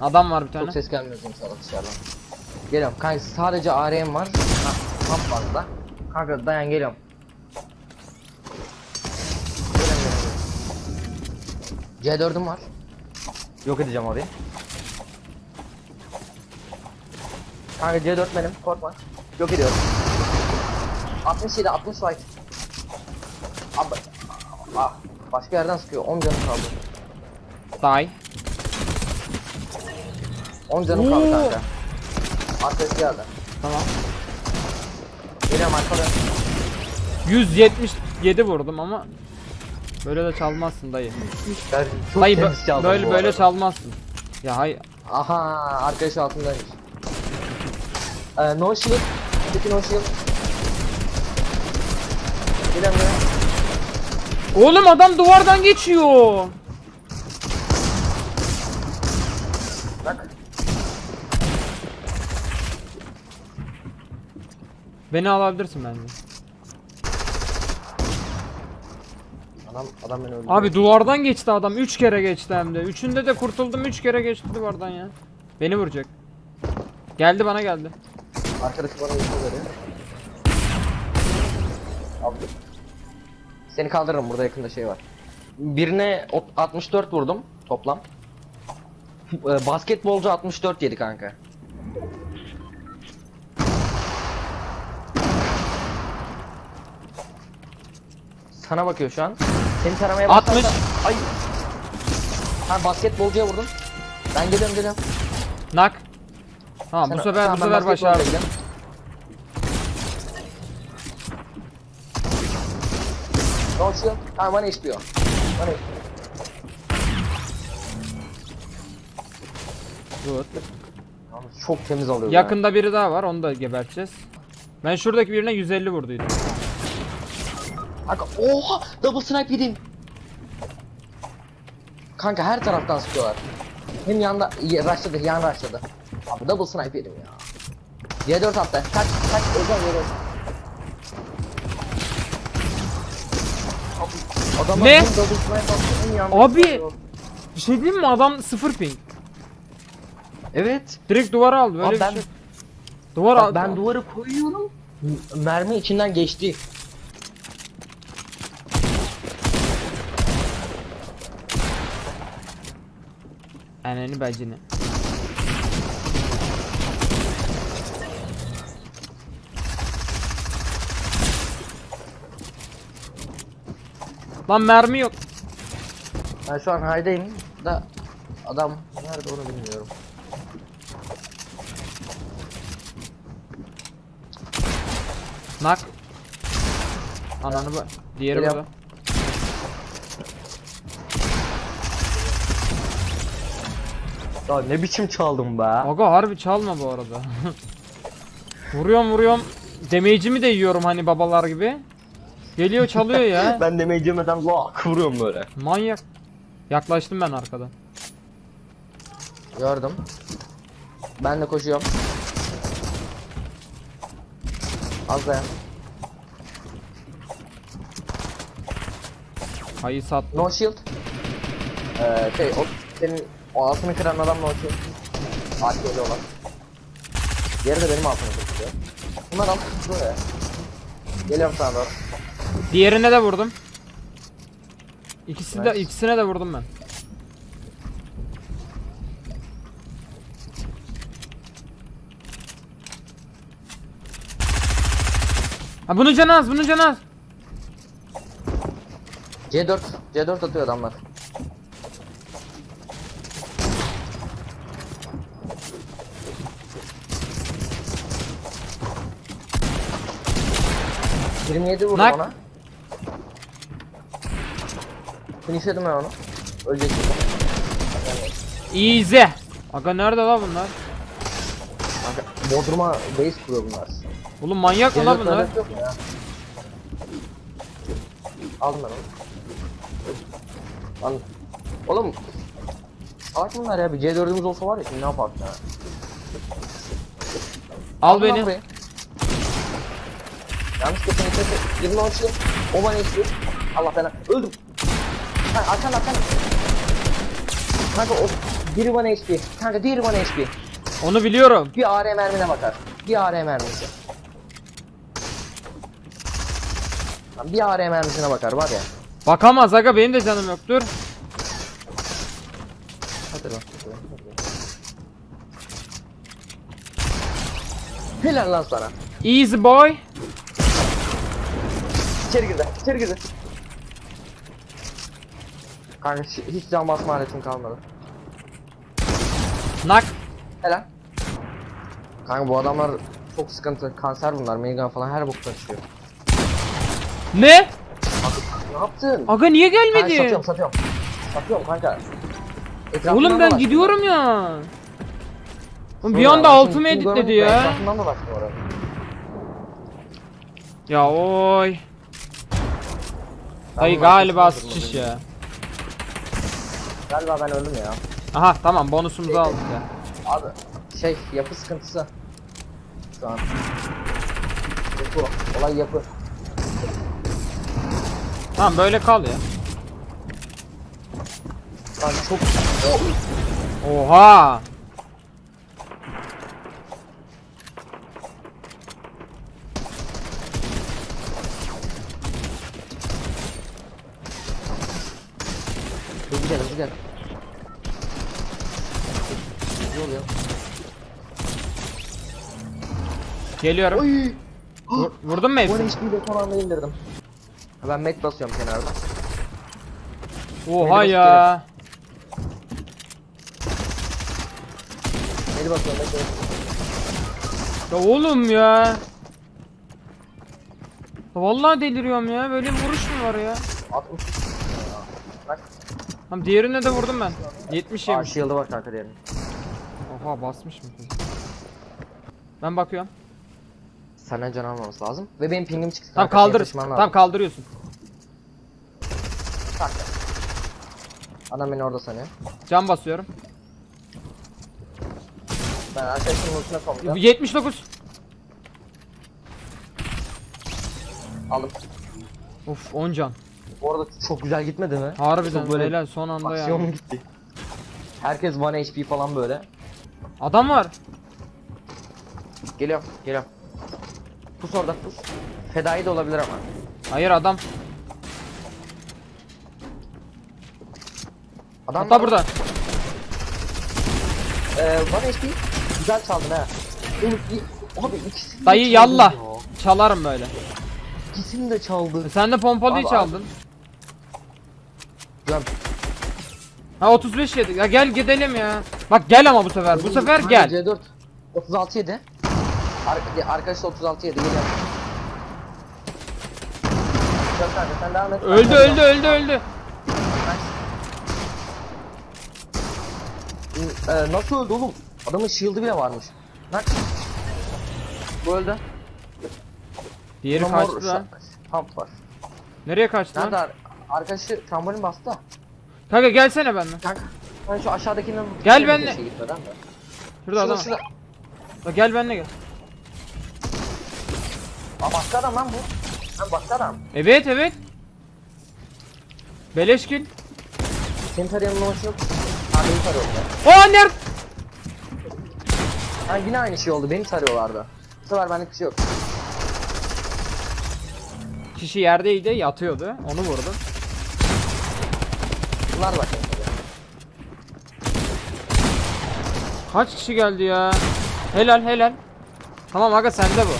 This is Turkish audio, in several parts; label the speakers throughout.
Speaker 1: Adam var bir tane.
Speaker 2: Çok ses gelmiyor inşallah dışarıdan. Geliyorum kanka sadece ARM var. Ha, tam fazla. Kanka dayan geliyorum. Geliyorum, geliyorum. C4'üm var. Yok edeceğim orayı. Kanka C4 benim korkma. Yok ediyorum. 67 60 white. Abi, ah, başka yerden sıkıyor 10 canım kaldı.
Speaker 1: Die.
Speaker 2: 10 canım kaldı
Speaker 1: Oo.
Speaker 2: kanka. Arkadaşı geldi.
Speaker 1: Tamam.
Speaker 2: Geliyorum arkada.
Speaker 1: 177 vurdum ama böyle de çalmazsın dayı.
Speaker 2: Ben çok
Speaker 1: Dayı
Speaker 2: temiz
Speaker 1: bö-
Speaker 2: çaldım
Speaker 1: böyle
Speaker 2: bu
Speaker 1: böyle
Speaker 2: arada.
Speaker 1: çalmazsın. Ya hay
Speaker 2: Aha arkadaş altındaymış. Ee, no shield. Peki no shield. Geliyorum geliyorum.
Speaker 1: Oğlum adam duvardan geçiyor. Beni alabilirsin bence.
Speaker 2: Adam, adam beni öldürdü.
Speaker 1: Abi duvardan geçti adam 3 kere geçti hem de. Üçünde de kurtuldum 3 kere geçti duvardan ya. Beni vuracak. Geldi bana geldi.
Speaker 2: Arkadaşı bana info veriyor. Abi. Seni kaldırırım burada yakında şey var. Birine ot- 64 vurdum toplam. Ee, Basketbolcu 64 yedi kanka. Sana bakıyor şu an. Seni taramaya
Speaker 1: 60.
Speaker 2: başlarsa... Ay. Ha basketbolcuya vurdum. Ben geliyorum geliyorum.
Speaker 1: Nak. Tamam bu
Speaker 2: Sen-
Speaker 1: sefer
Speaker 2: tamam,
Speaker 1: bu sefer
Speaker 2: basketbolcuya
Speaker 1: başardım.
Speaker 2: gidiyorum. No shield. Ha bana o. Bana.
Speaker 1: Good.
Speaker 2: Çok temiz alıyor.
Speaker 1: Yakında biri daha var onu da geberteceğiz. Ben şuradaki birine 150 vurduydum.
Speaker 2: Kanka oha double snipe yedim. Kanka her taraftan sıkıyorlar. Hem yanda rushladı yan rushladı. Abi double snipe yedim ya. Y4 attı. Kaç kaç özel Y4. Abi, Adamlar
Speaker 1: Ne?
Speaker 2: hem double snipe attı hem yanda
Speaker 1: Abi!
Speaker 2: sıkıyor.
Speaker 1: Bir şey diyeyim mi adam 0 ping.
Speaker 2: Evet.
Speaker 1: Direkt duvara aldı böyle
Speaker 2: Abi
Speaker 1: bir
Speaker 2: ben
Speaker 1: şey. Duvar aldı.
Speaker 2: ben duvarı koyuyorum. Mermi içinden geçti.
Speaker 1: Ananı bacını. Lan mermi yok.
Speaker 2: Ben şu an haydayım da adam nerede onu bilmiyorum.
Speaker 1: Nak. Ananı bak. Diğeri
Speaker 2: Geliyorum.
Speaker 1: burada.
Speaker 2: Ya ne biçim çaldım be.
Speaker 1: Aga harbi çalma bu arada. vuruyorum vuruyorum. Damage'imi de yiyorum hani babalar gibi. Geliyor çalıyor ya.
Speaker 2: ben de mecemeden lak vuruyorum böyle.
Speaker 1: Manyak. Yaklaştım ben arkadan.
Speaker 2: Gördüm. Ben de koşuyorum. Az dayan.
Speaker 1: Hayı sat.
Speaker 2: No shield. Ee, şey o senin o altını kıran adam no shield. AK'li olan. Diğeri de benim altımı kırıyor. Bunlar alt kırıyor ya. Geliyorum sana doğru.
Speaker 1: Diğerine de vurdum. İkisi de
Speaker 2: Nice.
Speaker 1: ikisine de vurdum ben. Ha bunun canı az, bunun canı az.
Speaker 2: C4. C4 atıyor adamlar. Yirmi yedi vurdum
Speaker 1: Nak.
Speaker 2: ona. Finishledim ben onu. Ölecek gibi.
Speaker 1: Easy. Aga nerede la bunlar?
Speaker 2: Kanka Bodrum'a base kuruyor bunlar.
Speaker 1: Oğlum manyak mı la
Speaker 2: C4
Speaker 1: bunlar?
Speaker 2: yok mu ya? Aldım ben onu. Lan. Oğlum. Salak bunlar ya bir C4'ümüz olsa var ya şimdi ne yapardık ya?
Speaker 1: Al
Speaker 2: Aldım lan
Speaker 1: beni.
Speaker 2: burayı. Yanlış geçen içeri 20 açı. O bana istiyor. Allah bana. Öldüm. Ha arkan arkan. Kanka o Biri bana HP. Kanka diğeri bana HP.
Speaker 1: Onu biliyorum.
Speaker 2: Bir AR mermine bakar. Bir AR mermisi. Lan Bir AR mermisine bakar var ya.
Speaker 1: Bakamaz aga benim de canım yok dur.
Speaker 2: Hadi lan. Helal lan sana.
Speaker 1: Easy boy.
Speaker 2: İçeri girdi. İçeri girdi. Kanka hiç, can basma aletim kalmadı.
Speaker 1: Nak.
Speaker 2: Helal. Kanka bu adamlar çok sıkıntı. Kanser bunlar. Minigun falan her bokta çıkıyor.
Speaker 1: Ne?
Speaker 2: Ne yaptın?
Speaker 1: Aga niye
Speaker 2: Kanka
Speaker 1: gelmedi?
Speaker 2: satıyorum satıyorum. Satıyorum kanka. Etrafından
Speaker 1: Oğlum ben gidiyorum ya. Oğlum bir anda altımı editledi ya.
Speaker 2: Etrafından dolaştım oraya.
Speaker 1: Ya oy. Dayı galiba sıçış ya.
Speaker 2: Galiba ben öldüm ya.
Speaker 1: Aha tamam bonusumuzu aldık ya.
Speaker 2: Abi şey yapı sıkıntısı. Şu an. Yapı. Olay yapı.
Speaker 1: Tamam böyle kal ya.
Speaker 2: Lan çok...
Speaker 1: Oha.
Speaker 2: Gel hızlı gel. Hızlı ol ya.
Speaker 1: Geliyorum.
Speaker 2: Oy!
Speaker 1: Vur- vurdun mu hepsini?
Speaker 2: hiçbir de son anda indirdim. Ben met basıyorum kenarda.
Speaker 1: Oha
Speaker 2: Beni
Speaker 1: ya.
Speaker 2: Medi basıyorum met basıyorum.
Speaker 1: Ya oğlum. Ya Vallahi deliriyorum ya. Böyle bir vuruş mu var ya?
Speaker 2: 60. Bak.
Speaker 1: Tamam diğerine de vurdum ben. 70
Speaker 2: Aa
Speaker 1: yemiş.
Speaker 2: shield'ı var kanka diğerinin.
Speaker 1: Oha basmış mı? Ben bakıyorum.
Speaker 2: Senden can almaması lazım. Ve benim pingim çıktı. Kanka,
Speaker 1: kaldır.
Speaker 2: lazım.
Speaker 1: Tamam kaldırıyorsun.
Speaker 2: Adam beni orada sanıyor.
Speaker 1: Can basıyorum.
Speaker 2: Ben arkadaşımın ultuna konacağım.
Speaker 1: 79.
Speaker 2: Aldım.
Speaker 1: Of 10 can.
Speaker 2: Bu arada çok güzel gitmedi mi?
Speaker 1: Harbiden
Speaker 2: Çok böyle
Speaker 1: helal son anda
Speaker 2: Aksiyon
Speaker 1: ya.
Speaker 2: gitti. Herkes 1 HP falan böyle.
Speaker 1: Adam var.
Speaker 2: Geliyorum, geliyorum. Pus orada pus. Fedai de olabilir ama.
Speaker 1: Hayır adam.
Speaker 2: Adam
Speaker 1: Hatta burada.
Speaker 2: Ee, 1 HP. Güzel çaldın ha. Oğlum, i- Abi ikisini de
Speaker 1: Dayı
Speaker 2: çaldın
Speaker 1: yallah.
Speaker 2: ya.
Speaker 1: Çalarım böyle.
Speaker 2: İkisini de çaldı.
Speaker 1: E Sen de pompalıyı
Speaker 2: Abi,
Speaker 1: çaldın.
Speaker 2: Göm.
Speaker 1: Ha 35 yedik. Ya gel gidelim ya. Bak gel ama bu sefer. Bu sefer gel.
Speaker 2: C4. 36 yedi. Ar arkadaş da 36 yedi. Gel kanka sen devam et.
Speaker 1: Öldü öldü öldü öldü.
Speaker 2: Ee, nasıl öldü oğlum? Adamın shield'ı bile varmış. Bak. Bu öldü.
Speaker 1: Diğeri
Speaker 2: Ama
Speaker 1: kaçtı lan.
Speaker 2: Pump var.
Speaker 1: Nereye kaçtı
Speaker 2: Nerede
Speaker 1: lan?
Speaker 2: Arkadaşı trambolin bastı da.
Speaker 1: Kanka gelsene benimle.
Speaker 2: Kanka. Ben şu aşağıdakinin
Speaker 1: Gel
Speaker 2: bir
Speaker 1: benimle.
Speaker 2: şey gitmeden de.
Speaker 1: Şurada adam.
Speaker 2: şurada.
Speaker 1: Bak gel benimle gel.
Speaker 2: Aa başka adam lan bu. Lan başka adam.
Speaker 1: Evet evet. Beleş kill.
Speaker 2: Senin tarayanın numarası yok. Ha beni tarıyorlar.
Speaker 1: Aa nerede?
Speaker 2: Ha yine aynı şey oldu. Beni tarıyorlardı. Bu sefer benlik bir şey yok.
Speaker 1: Kişi yerdeydi yatıyordu. Onu vurdum.
Speaker 2: Beni tarıyor.
Speaker 1: Kaç kişi geldi ya? Helal helal. Tamam aga sende bu.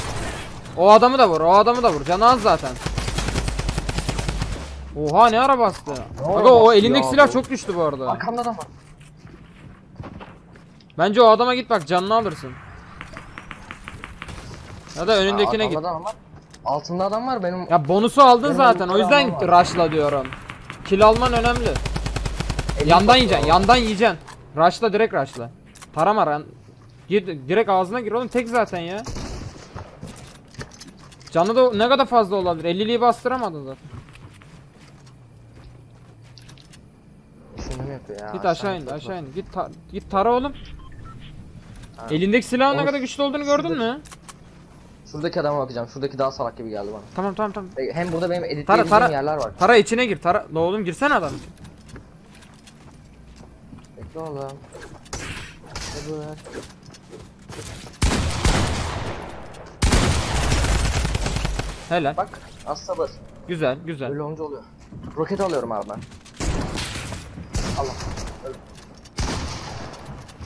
Speaker 1: O adamı da vur, o adamı da vur. Canı az zaten. Oha ne ara bastı.
Speaker 2: Ne
Speaker 1: Aga o elindeki
Speaker 2: ya
Speaker 1: silah
Speaker 2: bu?
Speaker 1: çok güçlü bu arada.
Speaker 2: Arkamda var.
Speaker 1: Bence o adama git bak canını alırsın. Ya da önündekine
Speaker 2: Aa,
Speaker 1: git.
Speaker 2: adam var. Altında adam var benim.
Speaker 1: Ya bonusu aldın
Speaker 2: Benim
Speaker 1: zaten o yüzden
Speaker 2: var.
Speaker 1: rushla diyorum. Kill alman önemli. Yandan yiyeceksin, yandan yiyeceksin. Rushla direkt rushla. Tarama ran. Gir, direkt ağzına gir oğlum tek zaten ya. Canı da ne kadar fazla olabilir? 50'liği bastıramadın zaten.
Speaker 2: Yapıyor ya?
Speaker 1: Git aşağı in, aşağı in. Git ta- git tara oğlum. Elindeki silahın ne kadar güçlü olduğunu gördün mü?
Speaker 2: Şuradaki adama bakacağım. Şuradaki daha salak gibi geldi bana.
Speaker 1: Tamam tamam tamam.
Speaker 2: Hem burada benim
Speaker 1: tara.
Speaker 2: yerler var.
Speaker 1: Tara içine gir. Tara. La oğlum girsene adam
Speaker 2: Bekle oğlum. Sabır.
Speaker 1: Helal.
Speaker 2: Bak az sabır.
Speaker 1: Güzel güzel.
Speaker 2: Öyle olunca oluyor. Roket alıyorum abi ben. Allah. Öl.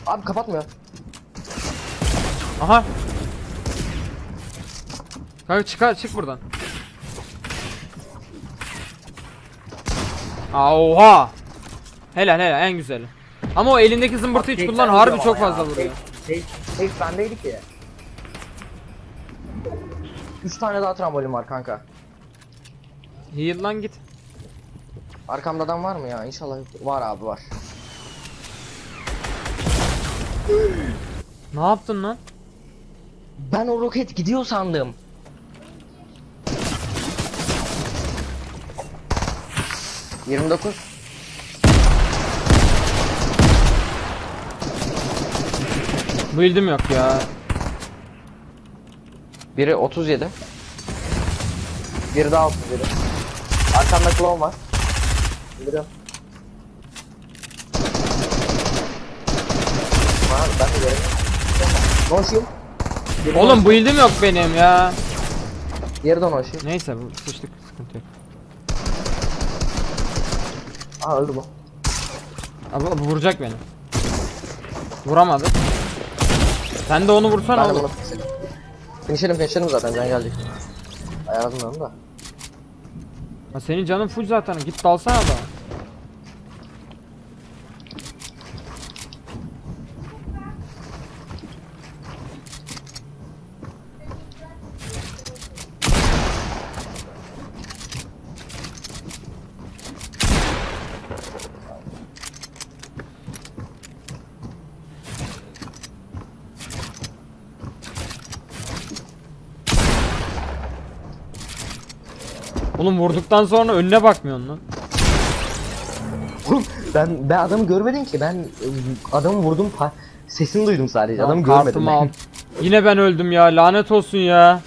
Speaker 2: Abi kapatmıyor.
Speaker 1: Aha. Kanka çıkar çık buradan. Aa, oha. Helal helal en güzeli. Ama o elindeki zımbırtı hiç kullan harbi çok fazla vuruyor.
Speaker 2: Tek, tek bendeydi ki. 3 tane daha trambolin var kanka.
Speaker 1: Heal lan git.
Speaker 2: Arkamda adam var mı ya? İnşallah yoktur. Var abi var.
Speaker 1: Ne yaptın lan?
Speaker 2: Ben o roket gidiyor sandım. Yirmi dokuz.
Speaker 1: Build'im yok ya.
Speaker 2: Biri 37. Biri daha 37. Arkamda klon var. Biliyorum. Var ben de göremiyorum. No shield. Biri
Speaker 1: Oğlum
Speaker 2: no
Speaker 1: build'im yok benim ya.
Speaker 2: Diğeri de no shield.
Speaker 1: Neyse bu sıçtık sıkıntı yok.
Speaker 2: Aha öldü bu.
Speaker 1: Abi bu vuracak beni. Vuramadı. Sen de onu vursan
Speaker 2: Ben de
Speaker 1: oğlum.
Speaker 2: bunu finishledim zaten can gelecek. Ayarladım onu da.
Speaker 1: Ha, senin canın full zaten. Git dalsana da. Oğlum vurduktan sonra önüne bakmıyorsun lan.
Speaker 2: Oğlum ben ben adamı görmedim ki ben ıı, adamı vurdum pa- sesini duydum sadece
Speaker 1: Tamam,
Speaker 2: adamı görmedim
Speaker 1: kartımı
Speaker 2: ben.
Speaker 1: Yine ben öldüm ya lanet olsun ya.